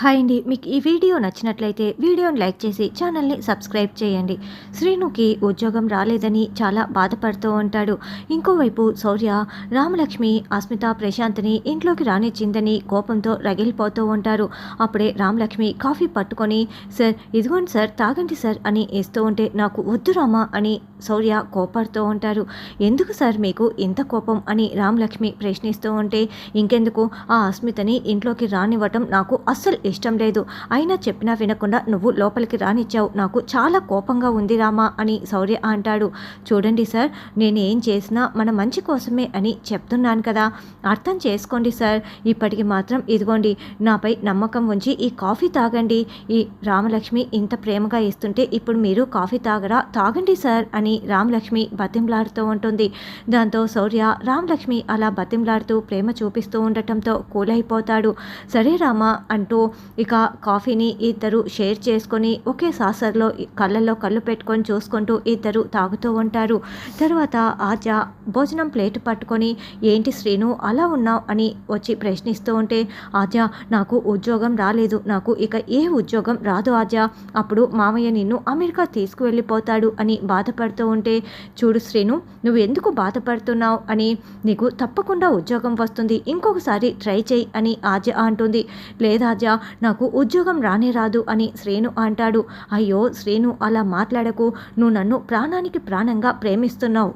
Hi అండి మీకు ఈ వీడియో నచ్చినట్లయితే వీడియోని లైక్ చేసి ఛానల్ని సబ్స్క్రైబ్ చేయండి. శ్రీనుకి ఉద్యోగం రాలేదని చాలా బాధపడుతూ ఉంటాడు. ఇంకోవైపు శౌర్య రామలక్ష్మి అస్మిత ప్రశాంత్ని ఇంట్లోకి రానిచ్చిందని కోపంతో రగిలిపోతూ ఉంటారు. అప్పుడే రామలక్ష్మి కాఫీ పట్టుకొని సార్ ఇదిగోండి సార్ తాగండి సార్ అని ఇస్తూ ఉంటే నాకు వద్దు రామా అని శౌర్య కోపడుతూ ఉంటారు. ఎందుకు సార్ మీకు ఇంత కోపం అని రామలక్ష్మి ప్రశ్నిస్తూ ఉంటే ఇంకెందుకు? ఆ అస్మితని ఇంట్లోకి రానివ్వటం నాకు అస్సలు ఇష్టం లేదు. అయినా చెప్పినా వినకుండా నువ్వు లోపలికి రానిచ్చావు. నాకు చాలా కోపంగా ఉంది రామా అని శౌర్య అంటాడు. చూడండి సార్ నేను ఏం చేసినా మన మంచి కోసమే అని చెప్తున్నాను కదా. అర్థం చేసుకోండి సార్. ఇప్పటికి మాత్రం ఇదిగోండి నాపై నమ్మకం ఉంచి ఈ కాఫీ తాగండి. ఈ రామలక్ష్మి ఇంత ప్రేమగా ఇస్తుంటే ఇప్పుడు మీరు కాఫీ తాగరా? తాగండి సార్ అని రామలక్ష్మి బతింలాడుతూ ఉంటుంది. దాంతో శౌర్య రామలక్ష్మి అలా బతింలాడుతూ ప్రేమ చూపిస్తూ ఉండటంతో కూలైపోతాడు. సరే రామా అంటూ ఇక కాఫీని ఇద్దరు షేర్ చేసుకొని ఒకే సాసర్లో కళ్ళల్లో కళ్ళు పెట్టుకొని చూసుకుంటూ ఇద్దరు తాగుతూ ఉంటారు. తర్వాత ఆజ భోజనం ప్లేట్ పట్టుకొని ఏంటి శ్రీను అలా ఉన్నావు? అని వచ్చి ప్రశ్నిస్తూ ఉంటే ఆజ నాకు ఉద్యోగం రాలేదు. నాకు ఇక ఏ ఉద్యోగం రాదు ఆజ అప్పుడు మామయ్య నిన్ను అమెరికా తీసుకువెళ్ళిపోతాడు అని బాధపడుతూ ఉంటే చూడు శ్రీను నువ్వు ఎందుకు బాధపడుతున్నావు? అని నీకు తప్పకుండా ఉద్యోగం వస్తుంది. ఇంకొకసారి ట్రై చేయి అని ఆజ అంటుంది. లేదాజా నాకు ఉద్యోగం రానే రాదు అని శ్రేణు అంటాడు. అయ్యో శ్రేణు అలా మాట్లాడకు. నువ్వు నన్ను ప్రాణానికి ప్రాణంగా ప్రేమిస్తున్నావు.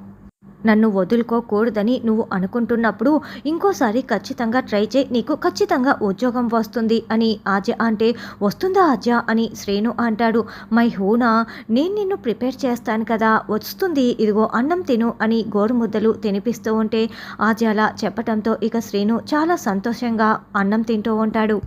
నన్ను వదులుకోకూడదని నువ్వు అనుకుంటున్నప్పుడు ఇంకోసారి ఖచ్చితంగా ట్రై చేయి. నీకు ఖచ్చితంగా ఉద్యోగం వస్తుంది అని ఆజ అంటే వస్తుందా ఆజ అని శ్రేణు అంటాడు. మై హూనా నేను నిన్ను ప్రిపేర్ చేస్తాను కదా. వస్తుంది ఇదిగో అన్నం తిను అని గోరుముద్దలు తినిపిస్తూ ఉంటే ఆజ అలా చెప్పటంతో ఇక శ్రేణు చాలా సంతోషంగా అన్నం తింటూ ఉంటాడు.